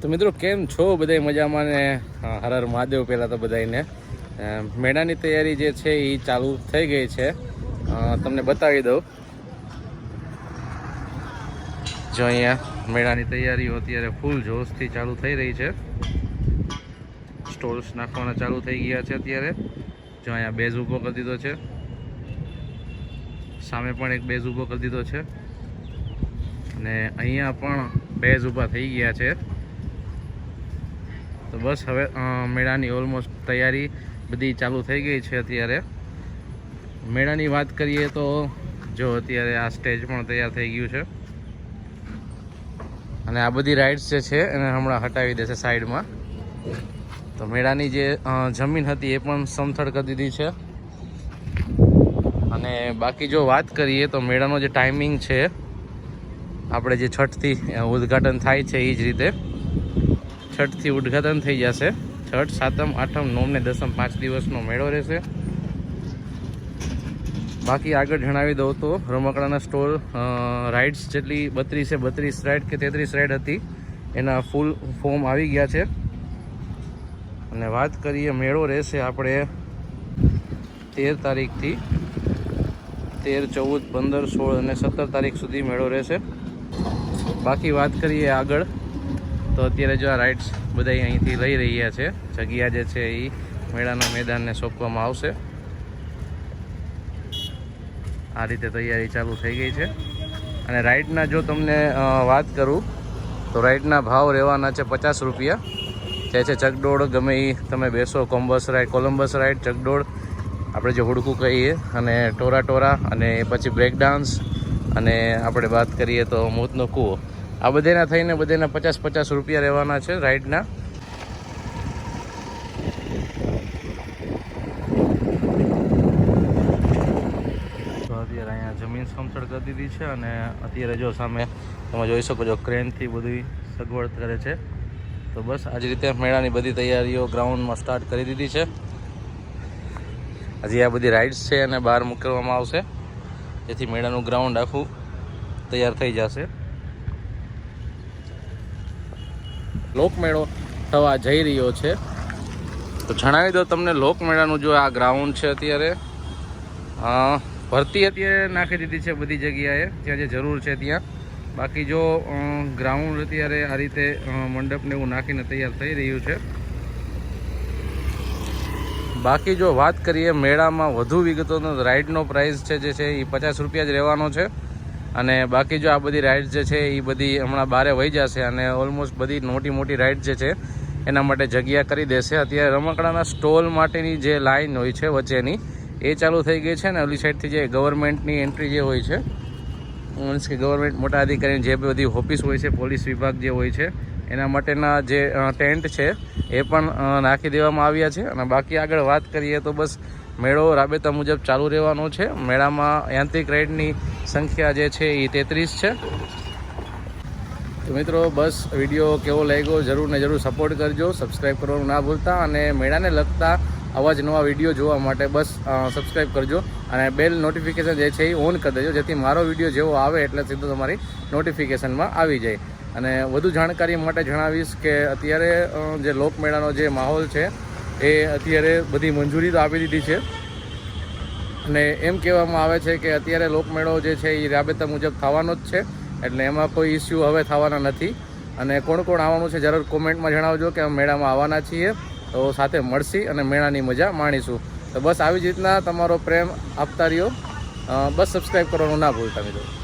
તો મિત્રો, કેમ છો બધા મજામાં ને? હર હર મહાદેવ પહેલાં તો બધાને મેળાની તૈયારી જે છે એ ચાલુ થઈ ગઈ છે. તમને બતાવી દઉં. જો અહીંયા મેળાની તૈયારીઓ અત્યારે ફૂલ જોશથી ચાલુ થઈ રહી છે. સ્ટોલ્સ નાખવાના ચાલુ થઈ ગયા છે અત્યારે. જો અહીંયા બેઝ ઊભો કરી દીધો છે. સામે પણ એક બેઝ ઊભો કરી દીધો છે. અને અહીંયા પણ બેઝ ઊભા થઈ ગયા છે. તો બસ હવે મેળાની ઓલમોસ્ટ તૈયારી બધી ચાલુ થઈ ગઈ છે અત્યારે. મેળાની વાત કરીએ તો જો અત્યારે આ સ્ટેજ પણ તૈયાર થઈ ગયું છે. અને આ બધી રાઇડ્સ જે છે એને હમણાં હટાવી દેશે સાઈડમાં. તો મેળાની જે જમીન હતી એ પણ સમથળ કરી દીધી છે. અને બાકી જો વાત કરીએ તો મેળાનો જે ટાઈમિંગ છે, આપણે જે છઠથી ઉદ્ઘાટન થાય છે એ જ રીતે. છઠથી ઉદ્ઘાટન થઈ જશે. છઠ, સાતમ, આઠમ નોમ ને દસમ પાંચ દિવસનો મેળો રહેશે. બાકી આગળ જણાવી દઉં તો રમકડાના સ્ટોલ રાઇડ્સ જેટલી બત્રીસે બત્રીસ રાઇડ કે તેત્રીસ રાઇડ હતી, એના ફૂલ ફોર્મ આવી ગયા છે. અને વાત કરીએ મેળો રહેશે આપણે તેર તારીખથી તેર, ચૌદ, પંદર, સોળ અને સત્તર તારીખ સુધી મેળો રહેશે. બાકી વાત કરીએ આગળ. તો અત્યારે જો આ રાઇડ્સ બધા અહીંથી લઈ રહ્યા છે. જગ્યા જે છે એ મેળાના મેદાનને સોંપવામાં આવશે. આ રીતે તૈયારી ચાલુ થઈ ગઈ છે. અને રાઇડના જો તમને વાત કરું, તો રાઇડના ભાવ રહેવાના છે પચાસ રૂપિયા. જે છે ચકડોળ, ગમે એ તમે બેસો, કોમ્બસ રાઇડ કોલમ્બસ રાઇડ ચકડોળ, આપણે જે હુડકું કહીએ, અને ટોરા ટોરા, અને પછી બ્રેક ડાન્સ અને આપણે વાત કરીએ તો મોતનો કૂવો. આ બધાના થઈને બધાના પચાસ પચાસ રૂપિયા રહેવાના છે રાઇડના તો અત્યારે અહીંયા જમીન સમસળ કરી દીધી છે અને અત્યારે જો સામે તમે જોઈ શકો છો ક્રેનથી બધી સગવડ કરે છે. તો બસ આ જ રીતે મેળાની બધી તૈયારીઓ ગ્રાઉન્ડમાં સ્ટાર્ટ કરી દીધી છે. હજી આ બધી રાઇડ્સ છે અને બહાર મૂકવામાં આવશે. જેથી મેળાનું ગ્રાઉન્ડ આખું તૈયાર થઈ જશે. લોકમેળો થવા જઈ રહ્યો છે. તો જણાવી દો તમને લોકમેળાનું જો આ ગ્રાઉન્ડ છે અત્યારે. ભરતી અત્યારે નાખી દીધી છે બધી જગ્યાએ જ્યાં જે જરૂર છે ત્યાં. બાકી જો ગ્રાઉન્ડ અત્યારે આ રીતે મંડપને એવું નાખીને તૈયાર થઈ રહ્યું છે. બાકી જો વાત કરીએ મેળામાં વધુ વિગતોનો રાઇડનો પ્રાઇસ છે જે છે એ પચાસ રૂપિયા જ રહેવાનો છે. અને બાકી જો આ બધી રાઇડ્સ જે છે એ બધી હમણાં બારે વહી જશે અને ઓલમોસ્ટ બધી મોટી મોટી રાઇડ જે છે, એના માટે જગ્યા કરી દેશે. અત્યારે રમકડાના સ્ટોલ માટેની જે લાઇન હોય છે વચ્ચેની, એ ચાલુ થઈ ગઈ છે ને ઓલી સાઈડથી જે ગવર્મેન્ટની એન્ટ્રી જે હોય છે મીન્સ કે ગવર્મેન્ટ મોટા અધિકારીની જે બધી ઓફિસ હોય છે પોલીસ વિભાગ જે હોય છે, એના માટેના જે ટેન્ટ છે, એ પણ નાખી દેવામાં આવ્યા છે. અને બાકી આગળ વાત કરીએ તો બસ મેળો રાબેતા મુજબ ચાલુ રહેવાનો છે. મેળામાં યાંત્રિક રાઇડની સંખ્યા જે છે એ તેત્રીસ છે. તો મિત્રો, બસ વીડિયો કેવો લાગ્યો જરૂર ને જરૂર સપોર્ટ કરજો. સબસ્ક્રાઈબ કરવાનું ના ભૂલતા અને મેળાને લગતા આવા જ નવા વીડિયો જોવા માટે બસ સબસ્ક્રાઈબ કરજો. અને બેલ નોટિફિકેશન જે છે એ ઓન કરી દેજો, જેથી મારો વીડિયો જેવો આવે એટલે સીધો તમારી નોટિફિકેશનમાં આવી જાય. અને વધુ જાણકારી માટે જણાવીશ કે અત્યારે જે લોકમેળાનો જે માહોલ છે, એ અત્યારે બધી મંજૂરી તો આપી દીધી છે. અને એમ કહેવામાં આવે છે કે અત્યારે લોકમેળો જે છે એ રાબેતા મુજબ થવાનો જ છે. એટલે એમાં કોઈ ઇસ્યુ હવે થવાના નથી. અને કોણ કોણ આવવાનું છે જરૂર કોમેન્ટમાં જણાવજો કે અમે મેળામાં આવવાના છીએ. તો સાથે મળશી અને મેળાની મજા માણીશું. તો બસ આવી જ રીતના તમારો પ્રેમ આપતા રહ્યો. બસ સબસ્ક્રાઈબ કરવાનું ના ભૂલતા મિત્રો.